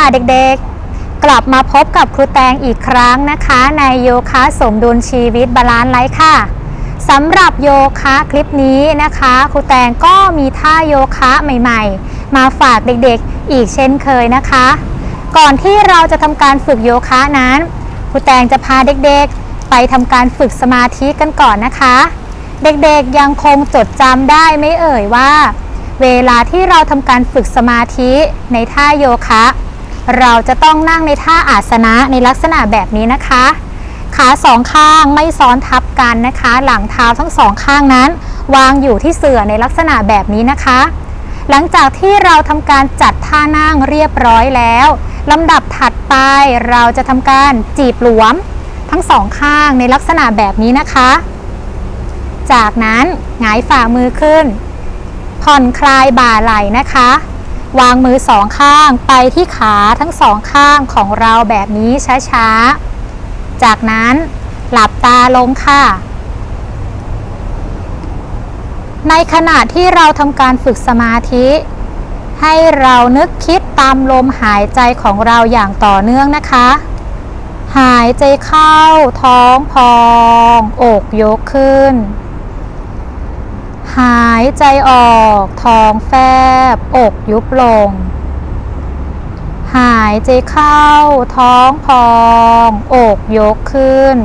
เตค่ะเด็กๆ กลับมาพบกับครูแตงอีกครั้งนะคะ ในโยคะสมดุลชีวิตบาลานซ์ไลฟ์ค่ะสำหรับโยคะคลิปนี้นะคะครูแตงก็มีท่าโยคะใหม่ๆ มาฝากเด็กๆอีกเช่นเคยนะคะ ก่อนที่เราจะทำการฝึกโยคะนั้นครูแตงจะพาเด็กๆ ไปทำการฝึกสมาธิกันก่อนนะคะ เด็กๆยังคงจดจำได้ไม่เอ่ยว่าเวลาที่เราทำการฝึกสมาธิในท่าโยคะ เราจะต้องนั่งในท่าอาสนะในลักษณะแบบนี้นะคะ ขาสองข้างไม่ซ้อนทับกันนะคะ หลังเท้าทั้งสองข้างนั้น วางอยู่ที่เสื่อในลักษณะแบบนี้นะคะ หลังจากที่เราทำการจัดท่านั่งเรียบร้อยแล้วลำดับถัดไปเราจะทำการจีบหลวม ทั้งสองข้างในลักษณะแบบนี้นะคะ จากนั้นหงายฝ่ามือขึ้น ผ่อนคลายบ่าไหล่นะคะ วางมือสองข้างไปที่ขาทั้งสองข้างของเราแบบนี้ช้าๆ จากนั้นหลับตาลงค่ะ ในขณะที่เราทำการฝึกสมาธิ ให้เรานึกคิดตามลมหายใจของเราอย่างต่อเนื่องนะคะ หายใจเข้าท้องพอง อกยกขึ้น หายใจออกท้องแฟบอกยุบลง หายใจเข้าท้องพอง อกยกขึ้น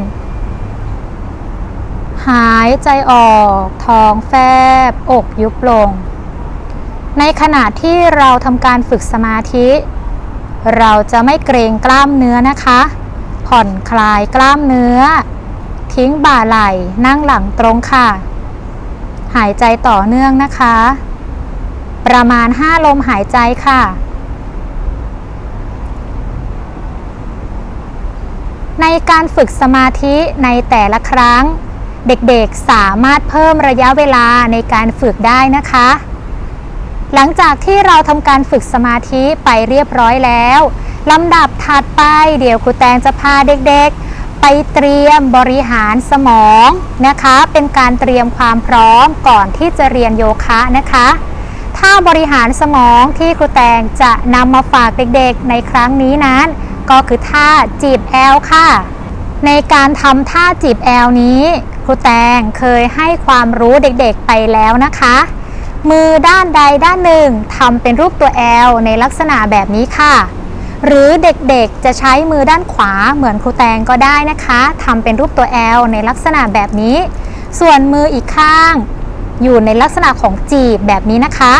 หายใจออกท้องแฟบอกยุบลง ในขณะที่เราทำการฝึกสมาธิ เราจะไม่เกรงกล้ามเนื้อนะคะ ผ่อนคลายกล้ามเนื้อ ทิ้งบ่าไหล่นั่งหลังตรงค่ะ หายใจต่อเนื่องนะคะ ประมาณ 5 ลมหายใจค่ะ ในการฝึกสมาธิในแต่ละครั้ง เด็กๆสามารถเพิ่มระยะเวลาในการฝึกได้นะคะ หลังจากที่เราทำการฝึกสมาธิไปเรียบร้อยแล้วลำดับถัดไปเดี๋ยวครูแตงจะพาเด็กๆ ไปเตรียมบริหารสมองนะคะ เป็นการเตรียมความพร้อมก่อนที่จะเรียนโยคะนะคะท่าบริหารสมองที่ครูแตงจะนำมาฝากเด็กๆในครั้งนี้นั้น ก็คือท่าจีบแอลค่ะ ในการทำท่าจีบแอลนี้ครูแตงเคยให้ความรู้เด็กๆไปแล้วนะคะ มือด้านใดด้านหนึ่งทำเป็นรูปตัว L ในลักษณะแบบนี้ค่ะ หรือเด็กๆจะใช้มือด้านขวาเหมือนครูแตงก็ได้นะคะทำเป็นรูปตัว L ในลักษณะแบบนี้ ส่วนมืออีกข้าง อยู่ในลักษณะของจีบแบบนี้นะคะ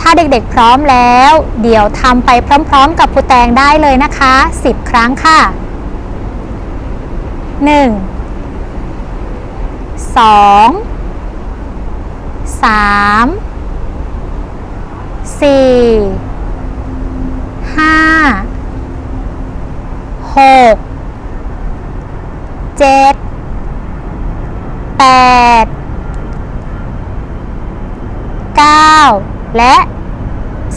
ถ้าเด็กๆพร้อมแล้ว เดี๋ยวทำไปพร้อม ๆ กับครูแตงได้เลยนะคะ 10 ครั้งค่ะ 1 2สามสี่ ห้าหกเจ็ดแปดเก้าและ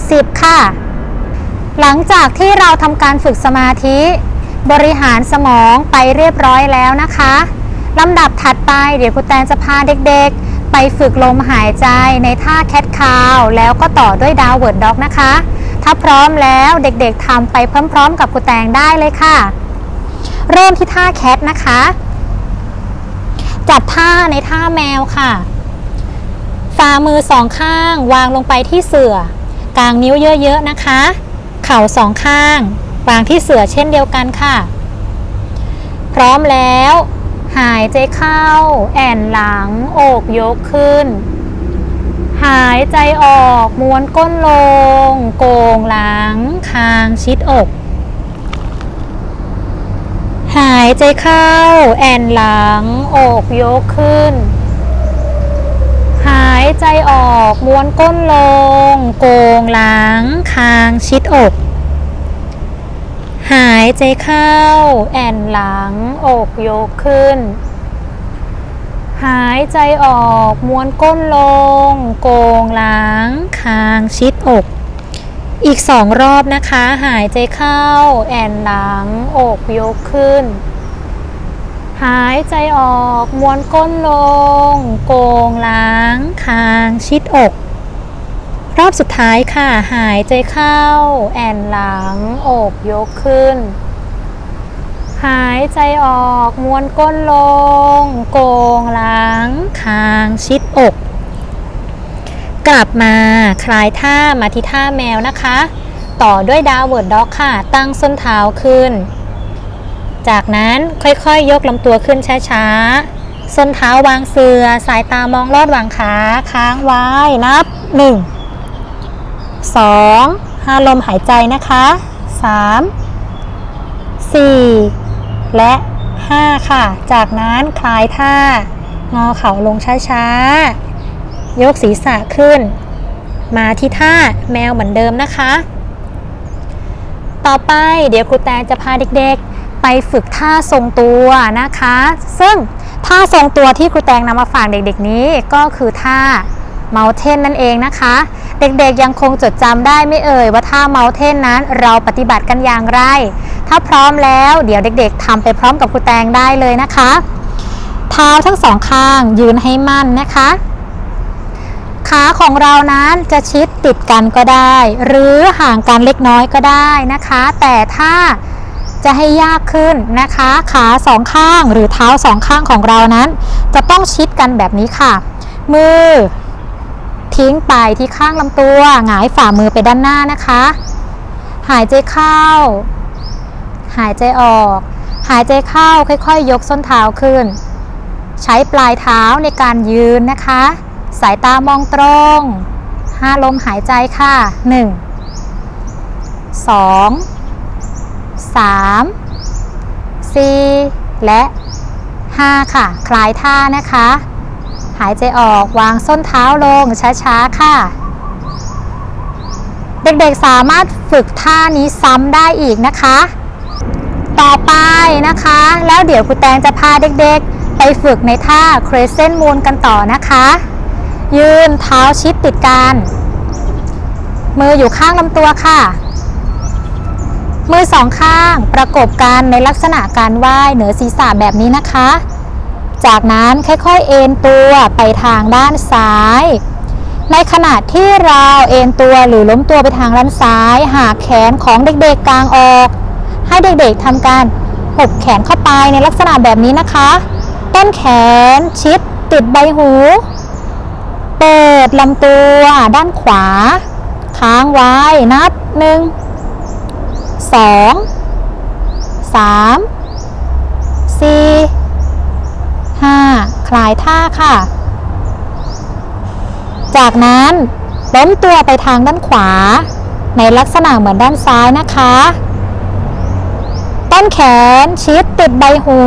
สิบค่ะ หลังจากที่เราทำการฝึกสมาธิบริหารสมองไปเรียบร้อยแล้วนะคะลำดับถัดไปเดี๋ยวครูแตนจะพาเด็กๆ ไปฝึกลมหายใจในท่าแคทคาว แล้วก็ต่อด้วยดาวเวิร์ดด็อกนะคะ ถ้าพร้อมแล้วเด็กๆทำไปพร้อม ๆ กับครูแตงได้เลยค่ะ เริ่มที่ท่าแคทนะคะ จัดท่าในท่าแมวค่ะ ฝ่ามือสองข้างวางลงไปที่เสื่อ กลางนิ้วเยอะๆนะคะ เข่าสองข้าง วางที่เสื่อเช่นเดียวกันค่ะ พร้อมแล้ว หายใจเข้า แอนหลังอกยกขึ้น หายใจออกม้วนก้นลง โกงหลัง คางชิดอก หายใจเข้า แอนหลัง อกยกขึ้น หายใจออกม้วนก้นลง โกงหลัง คางชิดอก หายใจเข้า แอนหลัง อกยกขึ้น หายใจออกม้วนก้นลง โกงหลังคางชิดอก อีกสองรอบนะคะ หายใจเข้า แอนหลังอกยกขึ้น หายใจออกม้วนก้นลง โกงหลังคางชิดอก รอบสุดท้ายค่ะ หายใจเข้า แอนหลังอบยกขึ้น หายใจออกม้วนก้นลง โกงหลังคางชิดอก กลับมาคลายท่ามาที่ท่าแมวนะคะ ต่อด้วยดาวเวิร์ดด็อกค่ะ ตั้งส้นเท้าขึ้น จากนั้นค่อยๆยยกลำตัวขึ้นช้าๆ ส้นเท้าวางเสือ สายตามองลอดวางขาค้างไว้นับ 1 2 5ลมหายใจนะคะ 3 4 และ 5 ค่ะ จากนั้นคลายท่างอเข่าลงช้าๆ ยกศีรษะขึ้น มาที่ท่าแมวเหมือนเดิมนะคะ ต่อไปเดี๋ยวครูแตงจะพาเด็กๆ ไปฝึกท่าทรงตัวนะคะ ซึ่งท่าทรงตัวที่ครูแตงนำมาฝากเด็กๆนี้ก็คือท่าเมาเทนนั่นเองนะคะ เด็กๆยังคงจดจำได้ไม่เอ่ยว่าท่าเมาเทนนั้นเราปฏิบัติกันอย่างไร ถ้าพร้อมแล้วเดี๋ยวเด็กๆทำไปพร้อมกับครูแตงได้เลยนะคะ เท้าทั้งสองข้างยืนให้มั่นนะคะ ขาของเรานั้นจะชิดติดกันก็ได้ หรือห่างกันเล็กน้อยก็ได้นะคะ แต่ถ้าจะให้ยากขึ้นนะคะ ขาสองข้างหรือเท้าสองข้างของเรานั้น จะต้องชิดกันแบบนี้ค่ะ มือ ทิ้งไปที่ข้างลำตัว หงายฝ่ามือไปด้านหน้านะคะ หายใจเข้า หายใจออก หายใจเข้าค่อยๆ ยกส้นเท้าขึ้น ใช้ปลายเท้าในการยืนนะคะ สายตามองตรง5ลมหายใจค่ะ1 2 3 4และ5ค่ะ คลายท่านะคะ หายใจออกวางส้นเท้าลงช้าๆค่ะเด็กๆสามารถฝึกท่านี้ซ้ำได้อีกนะคะ ต่อไปนะคะ แล้วเดี๋ยวครูแตงจะพาเด็กๆ ไปฝึกในท่า Crescent Moon กันต่อนะคะ ยืนเท้าชิดติดกัน มืออยู่ข้างลำตัวค่ะ มือสองข้างประกบกันในลักษณะการไหว้เหนือศีรษะแบบนี้นะคะ จากนั้นค่อยๆเอ็นตัวไปทางด้านซ้าย ในขณะที่เราเอ็นตัวหรือล้มตัวไปทางด้านซ้าย หากแขนของเด็กๆกลางออก ให้เด็กๆทำการหบแขนเข้าไปในลักษณะแบบนี้นะคะ ต้นแขนชิดติดใบหู เปิดลำตัวด้านขวา ค้างไว้นับหนึ่งสองสามสี่ห้าคลายท่าค่ะ จากนั้นล้มตัวไปทางด้านขวา ในลักษณะเหมือนด้านซ้ายนะคะ ต้นแขนชิดติดใบหู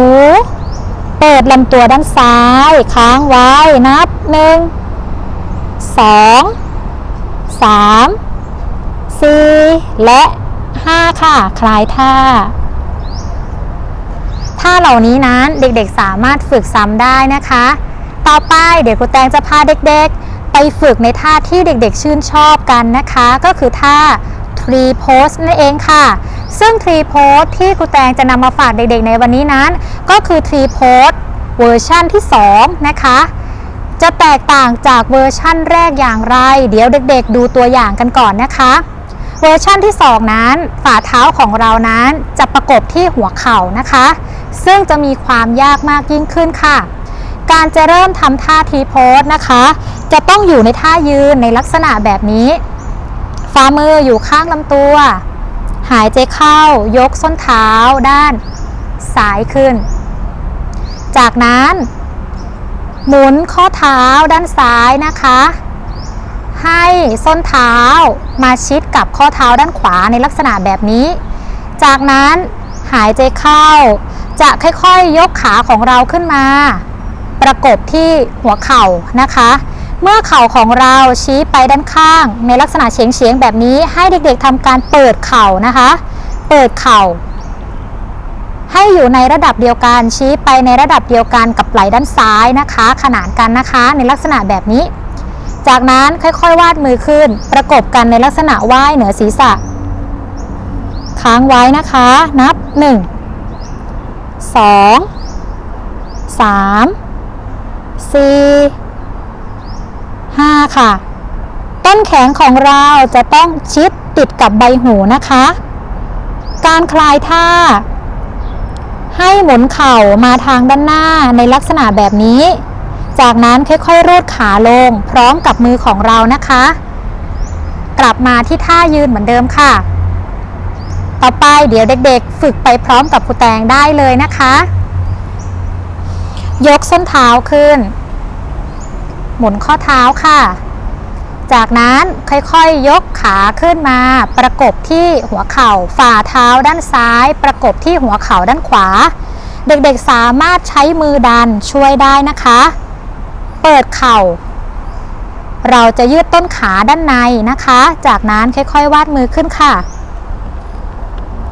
เปิดลำตัวด้านซ้าย ค้างไว้นับหนึ่งสองสามสี่และห้าค่ะ คลายท่าท่าเหล่านี้นั้นเด็กๆสามารถฝึกซ้ำได้นะคะ ต่อไปเดี๋ยวครูแตงจะพาเด็กๆ ไปฝึกในท่าที่เด็กๆชื่นชอบกันนะคะ ก็คือท่า tree pose นั่นเองค่ะ ซึ่ง tree pose ที่ครูแตงจะนำมาฝากเด็กๆในวันนี้นั้น ก็คือ tree pose เวอร์ชั่นที่ 2 นะคะ จะแตกต่างจากเวอร์ชั่นแรกอย่างไร เดี๋ยวเด็กๆ ดูตัวอย่างกันก่อนนะคะ เวอร์ชั่นที่ 2 นั้น ฝ่าเท้าของเรานั้นจะประกบที่หัวเข่านะคะ ซึ่งจะมีความยากมากยิ่งขึ้นค่ะ การจะเริ่มทำท่าทีโพสนะคะ จะต้องอยู่ในท่ายืนในลักษณะแบบนี้ ฝ่ามืออยู่ข้างลำตัว หายใจเข้ายกส้นเท้าด้านซ้ายขึ้น จากนั้น หมุนข้อเท้าด้านซ้ายนะคะ ให้ส้นเท้ามาชิดกับข้อเท้าด้านขวาในลักษณะแบบนี้ จากนั้นหายใจเข้า จะค่อยๆยยกขาของเราขึ้นมา ประกบที่หัวเข่านะคะ เมื่อเข่าของเราชี้ไปด้านข้าง ในลักษณะเฉียงๆแบบนี้ให้เด็กๆทำการเปิดเข่านะคะ เปิดเข่า ให้อยู่ในระดับเดียวกันชี้ไปในระดับเดียวกันกับไหล่ด้านซ้ายนะคะ ขนานกันนะคะ ในลักษณะแบบนี้ จากนั้นค่อยๆ วาดมือขึ้น ประกบกันในลักษณะว่ายเหนือศีรษะ ค้างไว้นะคะ นับ 1 2 3 4 5 ค่ะ ต้นแขนของเราจะต้องชิดติดกับใบหูนะคะ การคลายท่า ให้หมุนเข่ามาทางด้านหน้าในลักษณะแบบนี้ จากนั้นค่อยๆรูดขาลงพร้อมกับมือของเรานะคะ กลับมาที่ท่ายืนเหมือนเดิมค่ะ ต่อไปเดี๋ยวเด็กๆ ฝึกไปพร้อมกับครูแตงได้เลยนะคะ ยกส้นเท้าขึ้น หมุนข้อเท้าค่ะ จากนั้นค่อยๆยกขาขึ้นมา ประกบที่หัวเข่า ฝ่าเท้าด้านซ้าย ประกบที่หัวเข่าด้านขวา เด็กๆสามารถใช้มือดันช่วยได้นะคะ เปิดเข่า เราจะยืดต้นขาด้านในนะคะ จากนั้นค่อยๆวาดมือขึ้นค่ะ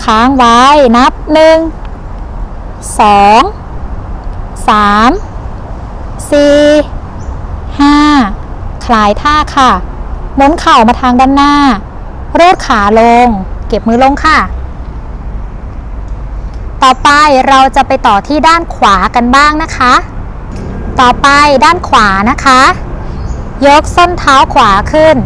ค้างไว้นับ1 2 3 4 5 คลายท่าค่ะหมุนเข่ามาทางด้านหน้า รูดขาลง เก็บมือลงค่ะ ต่อไปเราจะไปต่อที่ด้านขวากันบ้างนะคะ ต่อไปด้านขวานะคะ ยกส้นเท้าขวาขึ้น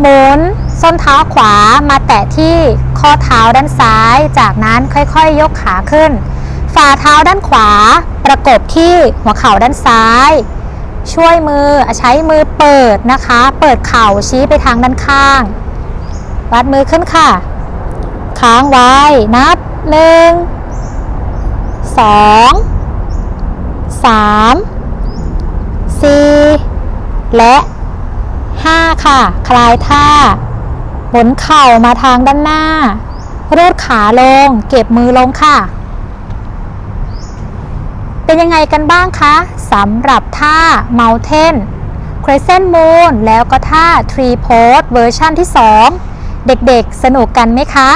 หมุนส้นเท้าขวามาแตะที่ข้อเท้าด้านซ้าย จากนั้นค่อยๆยยกขาขึ้น ฝ่าเท้าด้านขวาประกบที่หัวเข่าด้านซ้าย ช่วยมือใช้มือเปิดนะคะ เปิดเข่าชี้ไปทางด้านข้าง วัดมือขึ้นค่ะ ค้างไว้นับ1 2 3 4และ5ค่ะ คลายท่าหมุนเข่ามาทางด้านหน้ารูดขาลง เก็บมือลงค่ะ เป็นยังไงกันบ้างคะสำหรับท่า Mountain Crescent Moon แล้วก็ท่า Tree Pose เวอร์ชั่นที่ 2 เด็กๆ สนุกกันไหมคะ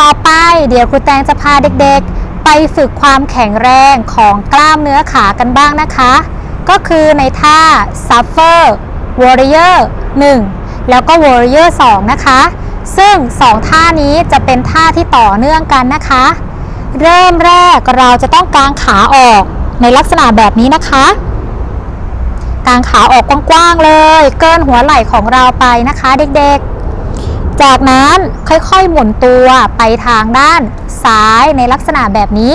ต่อไปเดี๋ยวครูแตงจะพาเด็กๆ ไปฝึกความแข็งแรงของกล้ามเนื้อขากันบ้างนะคะ ก็คือในท่า Suffer Warrior 1 แล้วก็ Warrior 2 นะคะ ซึ่ง 2 ท่านี้จะเป็นท่าที่ต่อเนื่องกันนะคะ เริ่มแรกเราจะต้องกางขาออกในลักษณะแบบนี้นะคะกางขาออกกว้างๆเลย เกินหัวไหล่ของเราไปนะคะเด็กๆ จากนั้นค่อยๆหมุนตัวไปทางด้านซ้ายในลักษณะแบบนี้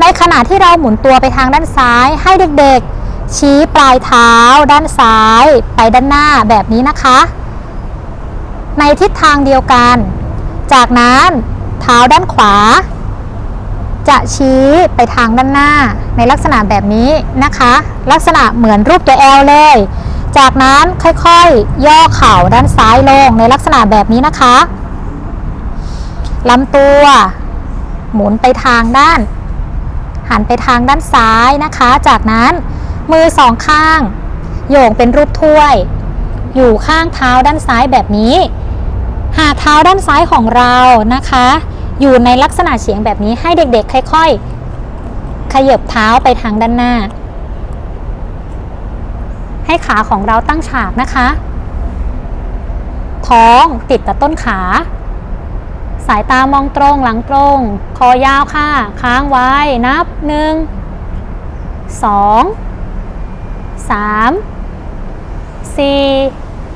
ในขณะที่เราหมุนตัวไปทางด้านซ้ายให้เด็กๆ ชี้ปลายเท้าด้านซ้ายไปด้านหน้าแบบนี้นะคะ ในทิศทางเดียวกัน จากนั้นเท้าด้านขวา จะชี้ไปทางด้านหน้าในลักษณะแบบนี้นะคะ ลักษณะเหมือนรูปตัว L เลย จากนั้นค่อยๆ ย่อเข่าด้านซ้ายลงในลักษณะแบบนี้นะคะลำตัว หมุนไปทางด้าน หันไปทางด้านซ้ายนะคะ จากนั้นมือสองข้าง โยงเป็นรูปถ้วย อยู่ข้างเท้าด้านซ้ายแบบนี้ หากเท้าด้านซ้ายของเรานะคะ อยู่ในลักษณะเฉียงแบบนี้ให้เด็กๆ ค่อยๆ ขยับเท้าไปทางด้านหน้า ให้ขาของเราตั้งฉากนะคะ ท้องติดกับต้นขา สายตามองตรงหลังตรง คอยาวค่ะ ค้างไว้นับหนึ่งสองสามสี่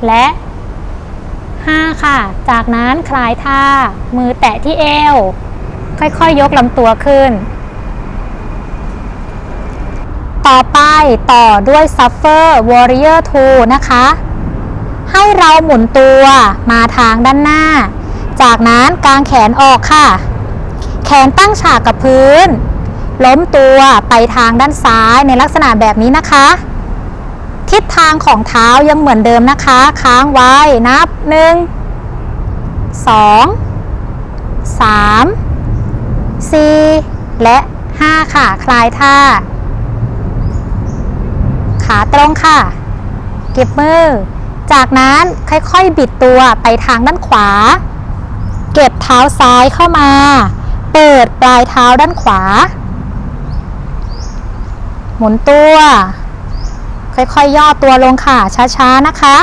และ 5 ค่ะ จากนั้นคลายท่า มือแตะที่เอว ค่อยๆยยกลำตัวขึ้น ต่อไปต่อด้วย Suffer Warrior 2 นะคะ ให้เราหมุนตัวมาทางด้านหน้า จากนั้นกางแขนออกค่ะ แขนตั้งฉากกับพื้น ล้มตัวไปทางด้านซ้ายในลักษณะแบบนี้นะคะ ทิศทางของเท้ายังเหมือนเดิมนะคะ ค้างไว้นับ1 2 3 4และ5ค่ะคลายท่า ขาตรงค่ะ เก็บมือ จากนั้นค่อยๆบิดตัวไปทางด้านขวา เก็บเท้าซ้ายเข้ามา เปิดปลายเท้าด้านขวา หมุนตัว ค่อยๆยย่อตัวลงค่ะช้าๆนะคะ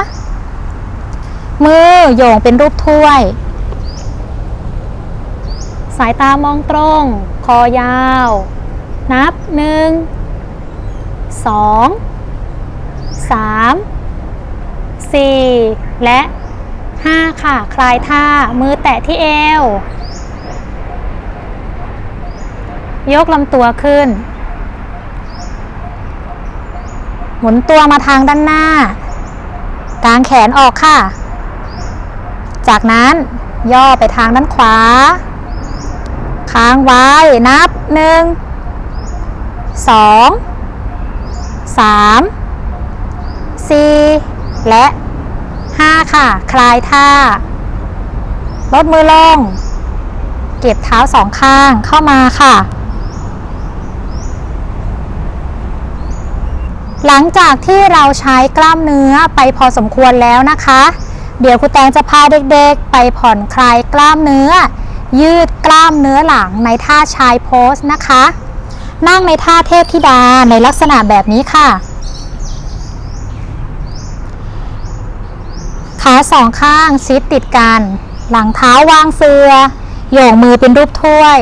มือโยงเป็นรูปถ้วย สายตามองตรง คอยาว นับหนึ่งสองสาม4และ5ค่ะ คลายท่า มือแตะที่เอว ยกลำตัวขึ้น ห มุนตัวมาทางด้านหน้ากางแขนออกค่ะ จากนั้นย่อไปทางด้านขวา ค้างไว้นับหนึ่งสองสามสี่และห้าค่ะ คลายท่า ลดมือลง เก็บเท้าสองข้างเข้ามาค่ะ หลังจากที่เราใช้กล้ามเนื้อไปพอสมควรแล้วนะคะ เดี๋ยวครูแตงจะพาเด็กๆ ไปผ่อนคลายกล้ามเนื้อ ยืดกล้ามเนื้อหลังในท่าชายโพสนะคะ นั่งในท่าเทพธิดาในลักษณะแบบนี้ค่ะ ขาสองข้างชิดติดกัน หลังเท้าวางเสือโยงมือเป็นรูปถ้วย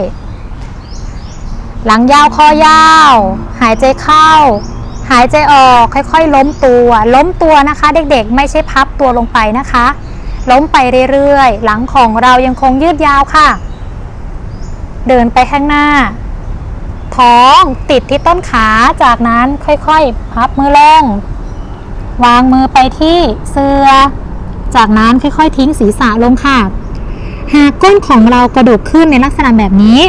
หลังยาวคอยาว หายใจเข้า หายใจออกค่อยๆ ล้มตัว ล้มตัวนะคะ เด็กๆ ไม่ใช่พับตัวลงไปนะคะ ล้มไปเรื่อยๆ หลังของเรายังคงยืดยาวค่ะ เดินไปข้างหน้า ท้องติดที่ต้นขาจากนั้นค่อยๆ พับมือลง วางมือไปที่เสือ จากนั้นค่อยๆ ทิ้งศีรษะลงค่ะ หากก้นของเรากระดกขึ้นในลักษณะแบบนี้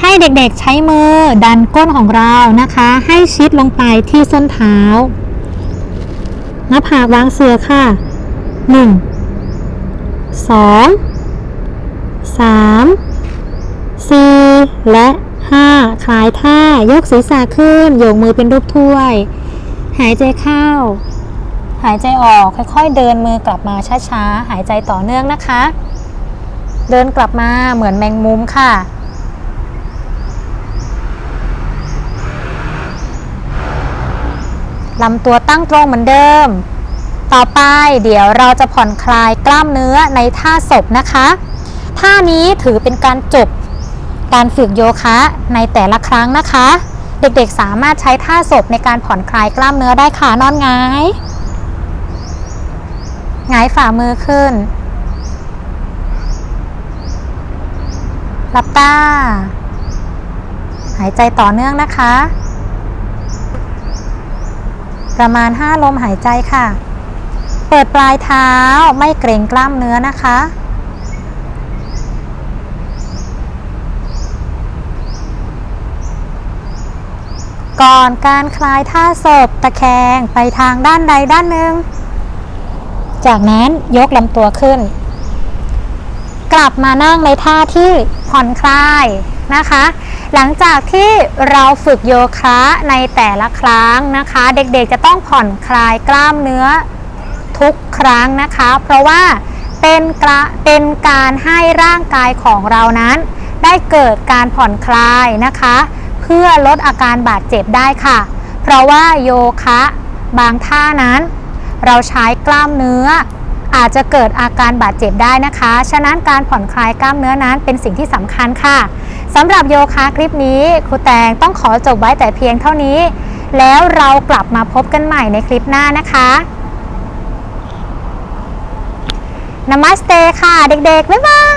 ให้เด็กๆใช้มือดันก้นของเรานะคะ ให้ชิดลงไปที่ส้นเท้าหน้าผากวางเสือค่ะ 1 2 3 4 และ 5 คลายท่ายกศีรษะขึ้นโยกมือเป็นรูปถ้วย หายใจเข้า หายใจออกค่อยๆ เดินมือกลับมาช้าๆ หายใจต่อเนื่องนะคะ เดินกลับมาเหมือนแมงมุมค่ะ ลำตัวตั้งตรงเหมือนเดิม ต่อไปเดี๋ยวเราจะผ่อนคลายกล้ามเนื้อในท่าศพนะคะ ท่านี้ถือเป็นการจบการฝึกโยคะในแต่ละครั้งนะคะ เด็กๆสามารถใช้ท่าศพในการผ่อนคลายกล้ามเนื้อได้ค่ะนอนงายงายฝ่ามือขึ้นหลับตาหายใจต่อเนื่องนะคะ ประมาณ 5 ลมหายใจค่ะ เปิดปลายเท้าไม่เกรงกล้ามเนื้อนะคะ ก่อนการคลายท่าศพตะแคงไปทางด้านใดด้านหนึ่ง จากนั้นยกลำตัวขึ้น กลับมานั่งในท่าที่ผ่อนคลายนะคะ หลังจากที่เราฝึกโยคะในแต่ละครั้งนะคะ เด็กๆจะต้องผ่อนคลายกล้ามเนื้อทุกครั้งนะคะ เพราะว่าเป็นกระเป็นการให้ร่างกายของเรานั้น ได้เกิดการผ่อนคลายนะคะ เพื่อลดอาการบาดเจ็บได้ค่ะ เพราะว่าโยคะบางท่านั้น เราใช้กล้ามเนื้อ อาจจะเกิดอาการบาดเจ็บได้นะคะ ฉะนั้นการผ่อนคลายกล้ามเนื้อนั้นเป็นสิ่งที่สำคัญค่ะ สำหรับโยคะคลิปนี้ครูแตงต้องขอจบไว้แต่เพียงเท่านี้ แล้วเรากลับมาพบกันใหม่ในคลิปหน้านะคะนามัสเตค่ะ เด็กๆ บ๊ายบาย